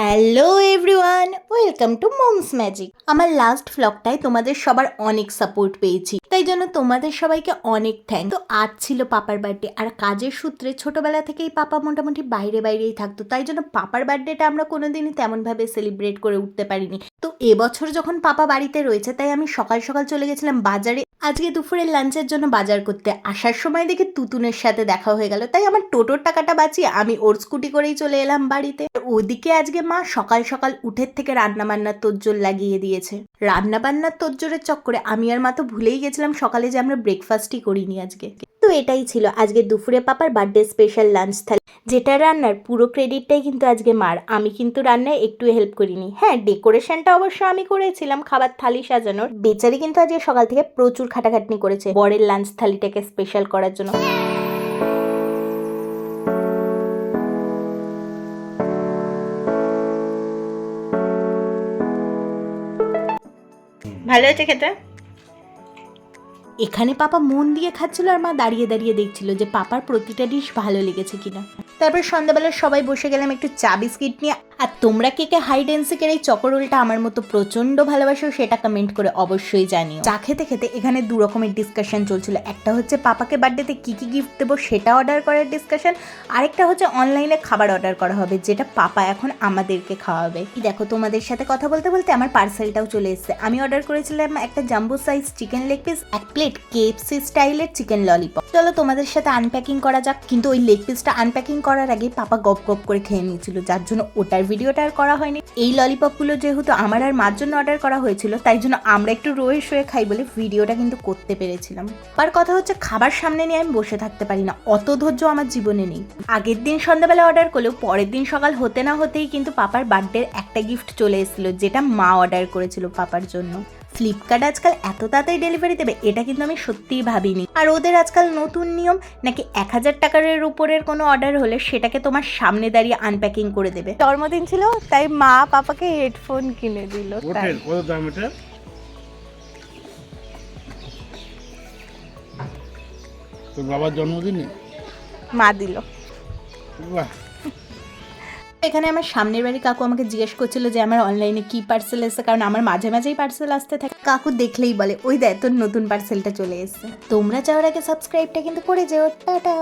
Hello everyone welcome to moms magic আমার last ফ্লগটায় তোমাদের সবার অনেক সাপোর্ট পেয়েছি। তাই জন্য তোমাদের সবাইকে অনেক থ্যাংক তো আজ ছিল পাপার বার্থডে আর কাজের সূত্রে ছোটবেলা থেকেই পাপা মোটামুটি বাইরে বাইরেই থাকতো। তাই জন্য পাপার বার্থডেটা আমরা কোনোদিনই তেমনভাবে সেলিব্রেট করে উঠতে পারিনি। তো এবছর যখন পাপা বাড়িতে রয়েছে, তাই আমি সকাল সকাল চলে গেছিলাম বাজারে আজকে দুপুরের লাঞ্চের জন্য বাজার করতে আসার সময় দেখে তুতুনের সাথে দেখা হয়ে গেল। তাই আমার টোটোর টাকাটা বাঁচিয়ে আমি ওর স্কুটি করেই চলে এলাম বাড়িতে। ওদিকে আজকে মা সকাল সকাল উঠের থেকে রান্না বান্নার তোজ্জোর লাগিয়ে দিয়েছে। রান্না বান্নার তোজ্জোরের চক্করে আমি আর মা তো ভুলেই গেছিলাম সকালে যে আমরা ব্রেকফাস্টই করিনি আজকে। এটাই ছিল আজকে দুপুরে পাপার বার্থডে স্পেশাল লাঞ্চ থালি। যেটা রান্নার পুরো ক্রেডিটটাই কিন্তু আজকে মার। আমি কিন্তু রান্নায় একটু হেল্প করিনি। হ্যাঁ ডেকোরেশনটা অবশ্য আমি করেছিলাম, খাবার থালি সাজানোর। বেচারি কিন্তু আজকে সকাল থেকে প্রচুর খাটাখাটনি করেছে বরের লাঞ্চ থালিটাকে স্পেশাল করার জন্য। ভালো হয়েছে খেতে? এখানে পাপা মন দিয়ে খাচ্ছিল আর মা দাঁড়িয়ে দাঁড়িয়ে দেখছিল যে পাপার প্রতিটা ডিশ ভালো লেগেছে কিনা। তারপর সন্ধ্যাবেলা সবাই বসে গেলাম একটু চা বিস্কিট নিয়ে। আর তোমরা কে কে হাইড এন্ড সিকের এই চকরোলটা আমার মতো প্রচণ্ড ভালোবাসো সেটা কমেন্ট করে অবশ্যই জানিও। চা খেতে খেতে এখানে দু রকমের ডিসকাশন চলছিল। একটা হচ্ছে পাপাকে বার্থডেতে কি কি গিফট দেবো সেটা অর্ডার করার ডিসকাশন আরেকটা হচ্ছে অনলাইনে খাবার অর্ডার করা হবে, যেটা পাপা এখন আমাদেরকে খাওয়াবে। দেখো, তোমাদের সাথে কথা বলতে বলতে আমার পার্সেলটাও চলে এসেছে। আমি অর্ডার করেছিলাম একটা jumbo size chicken leg piece এক প্লেট কেএফসি স্টাইলের চিকেন ললিপপ চলো তোমাদের সাথে আনপ্যাকিং করা যাক। কিন্তু ওই লেগ পিসটা আনপ্যাকিং করার আগে পাপা গপ গপ করে খেয়ে নিয়েছিল, যার জন্য ওটার ভিডিওটা আর করা হয়নি। এই ললিপপগুলো যেহেতু আমার আর মার জন্য অর্ডার করা হয়েছিল, তাই জন্য আমরা একটু রয়ে শুয়ে খাই বলে ভিডিওটা কিন্তু করতে পেরেছিলাম। আর কথা হচ্ছে খাবার সামনে নিয়ে আমি বসে থাকতে পারি না, অত ধৈর্য আমার জীবনে নেই। আগের দিন সন্ধ্যাবেলা অর্ডার করলেও পরের দিন সকাল হতে না হতেই কিন্তু পাপার বার্থডের একটা গিফট চলে এসেছিল, যেটা মা অর্ডার করেছিল পাপার জন্য। ফ্লিপকার্ট আজকাল এত তাড়াতাড়ি ডেলিভারি দেবে এটা কিন্তু আমি সত্যিই ভাবিনি। আর ওদের আজকাল নতুন নিয়ম নাকি এক হাজার টাকার উপরের কোনো অর্ডার হলে সেটাকে তোমার সামনে দাঁড়িয়ে আনপ্যাকিং করে দেবে। জন্মদিন ছিল তাই মা পাপাকে হেডফোন কিনে দিল ওঠেন কত দাম এটা? তোর বাবার জন্মদিনে? মা দিল। বাহ। এখানে আমার সামনের বাড়ি কাকু আমাকে জিজ্ঞেস করছিল যে আমার অনলাইনে কি পার্সেল এসেছে, কারণ আমার মাঝে মাঝেই পার্সেল আসতে থাকে। কাকু দেখলেই বলে, ওই দেয় তোর নতুন পার্সেলটা চলে এসেছে। তোমরা চাওয়ার আগে সাবস্ক্রাইবটা কিন্তু করে যেও। টাটা।